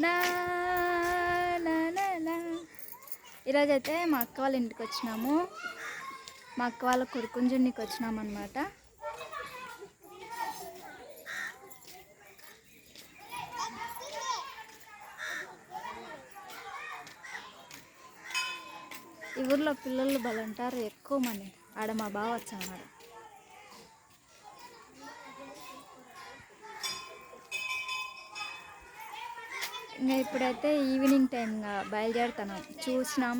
నా నా నా ఈరోజైతే మా అక్క వాళ్ళ ఇంటికి వచ్చినాము. మా అక్క వాళ్ళ కొడుకుంజునికి వచ్చినాం అనమాట ఈ ఊర్లో పిల్లలు బలంటారు ఎక్కువ మంది. ఆడ మా బావ వచ్చాడు. ఇంకా ఇప్పుడైతే ఈవినింగ్ టైంగా బయలుదేరుతున్నాం చూసినాం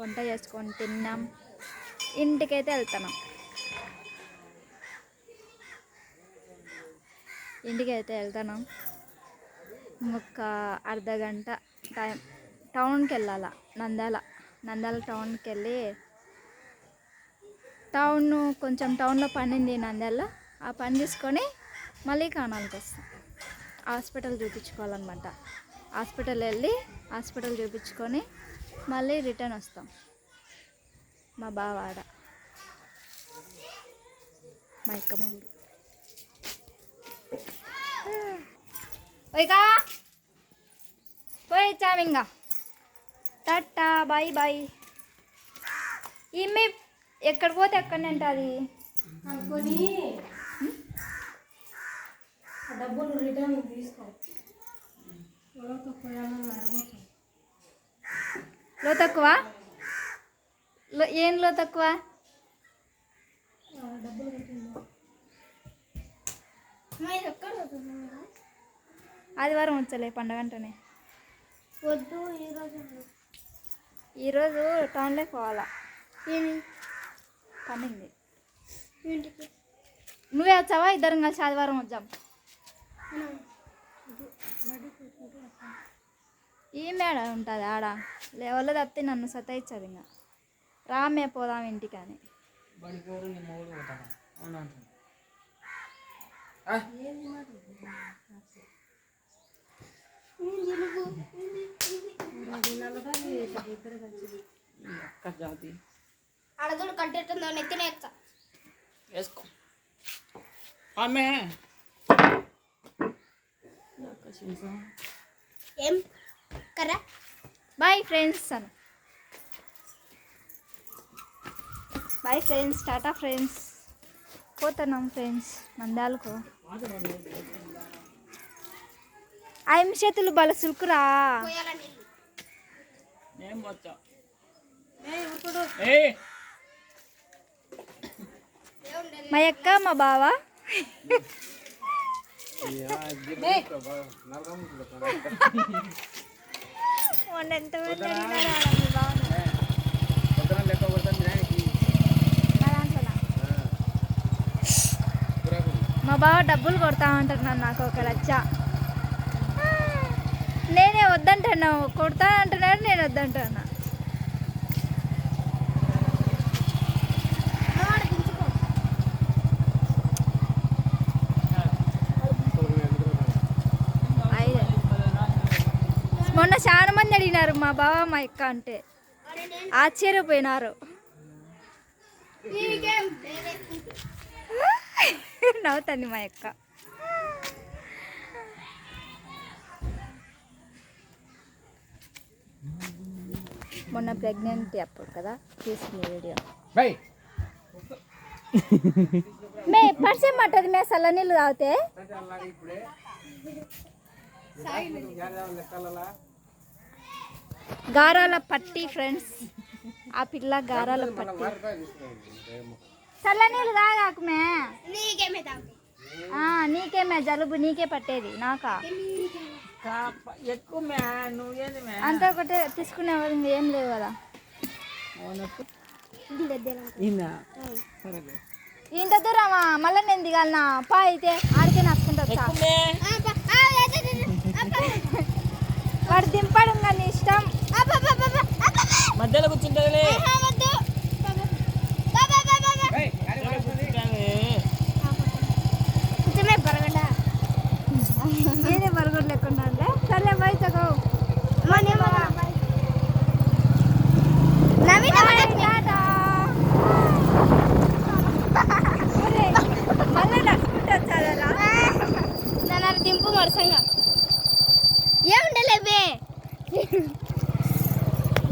వంట చేసుకొని తిన్నాం ఇంటికైతే వెళ్తాను ఇంటికి అయితే ఒక అర్ధ గంట టైం టౌన్కి వెళ్ళాల నంద్యాల. నంద్యాల టౌన్కి వెళ్ళి టౌన్ కొంచెం టౌన్లో పనింది నంద్యాలలో ఆ పని తీసుకొని మళ్ళీ కానాలకు వస్తాం హాస్పిటల్ చూపించుకోవాలన్నమాట. హాస్పిటల్ వెళ్ళి హాస్పిటల్ చూపించుకొని మళ్ళీ రిటర్న్ వస్తాం. మా బావ ఆడ మా ఇక్కమ్మ ఊరు పోయిగా పోయి చావింగా టాటా బాయ్ బాయ్. ఈమె ఎక్కడ పోతే ఎక్కడ ఉంటుంది అనుకొని డబ్బులు రిటర్న్ తీసుకో. ఎవరితో పోయాలని అడగచ్చు లో తక్కువ? లో ఏం లో తక్కువ? ఆదివారం వచ్చలే పండగ అంటేనే. వద్దు ఈరోజు ఈరోజు టౌన్లోకి పోవాలా? ఇంటికి. నువ్వే వచ్చావా? ఇద్దరం కలిసి ఆదివారం వచ్చాం. ఈ మేడ ఉంటుంది ఆడ? లేవల్లో తప్పితే నన్ను సతాయిచ్చదు ఇంకా రామే పోదాం ఇంటికి అని అడదుడు కట్టేస్తుందో నెత్తిన వేసుకో. ఆమె. ఏం? కర్రా? బాయ్ ఫ్రెండ్స్ అను. బాయ్ ఫ్రెండ్స్ టాటా ఫ్రెండ్స్ పోతున్నాం ఫ్రెండ్స్ నంద్యాలకు. ఆయన చేతులు బల సులుకురా. మా అక్క మా బావ మొన్న ఎంతమంది అడిగినారు ఆడ మా బావ డబ్బులు కొడతా అంటున్నాను నాకు ఒక లచ్చ. నేనే వద్దంటున్నావు కొడతా అంటున్నాడు నేను వద్దంటున్నా ఐదు మొన్న చాలా మంది అడిగినారు మా బావ మా అక్క అంటే. ఆశ్చర్యపోయినారు. నవ్వుతుంది మా అక్క. మొన్న ప్రెగ్నెంట్ అప్పుడు కదా తీసింది వీడియో. మే పరిచయం మట్టది మే చల్ల నీళ్ళు తాగితే. గారాల పట్టి ఫ్రెండ్స్ ఆ పిల్ల గారాల పట్టి. చల్ల నీళ్ళు తాగాకు మే నీకేమే తాగు. ఆ, నీకేమే జలుబు నీకే పట్టేది నాకా? అంతా ఒకటే తీసుకునేవారు ఏం లేవు కదా. ఇంత దూరమా? మళ్ళీ నేను దిగాలనా పా అయితే ఆడికే నచ్చుకుంటా వాడు దింపడం కానీ ఇష్టం మధ్యలో కూర్చుంటుందిలే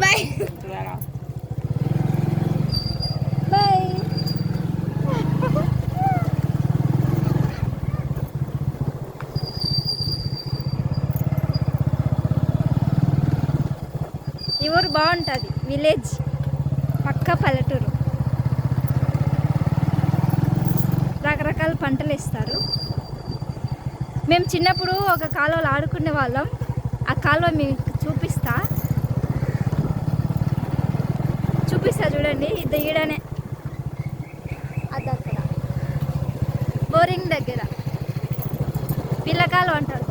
బాయ్ బాయ్ ఈ ఊరు బాగుంటుంది? విలేజ్? పక్క పల్లెటూరు? రకరకాల పంటలు ఇస్తారు మేము చిన్నప్పుడు ఒక కాలువలో ఆడుకునే వాళ్ళం. ఆ కాలువ మీకు చూపిస్తా. చూపిస్తా చూడండి ఇది ఈడనే. అది అక్కడ బోరింగ్ దగ్గర. పిల్లకాలు అంటారు.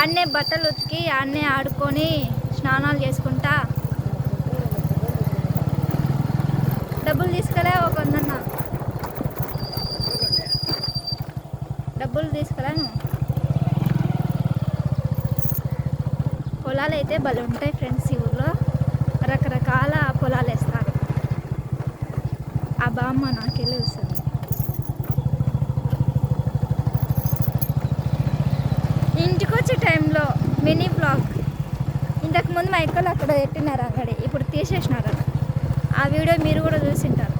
ఆడనే బట్టలు ఉతికి ఆడనే ఆడుకొని స్నానాలు చేసుకుంటా. డబ్బులు తీసుకురా ఒక వందన్న. డబ్బులు తీసుకురాను పొలాలు అయితే భలే ఉంటాయి ఫ్రెండ్స్ ఈ ఊర్లో. రకరకాల పొలాలు వేస్తారు ఆ బామ్మ నాకే వస్తుంది ఇంటికి వచ్చే టైంలో మినీ బ్లాగ్. ఇంతకుముందు మా ఎక్కలు అక్కడ పెట్టినారు అక్కడే ఇప్పుడు తీసేసినారు. ఆ వీడియో మీరు కూడా చూసింటారు.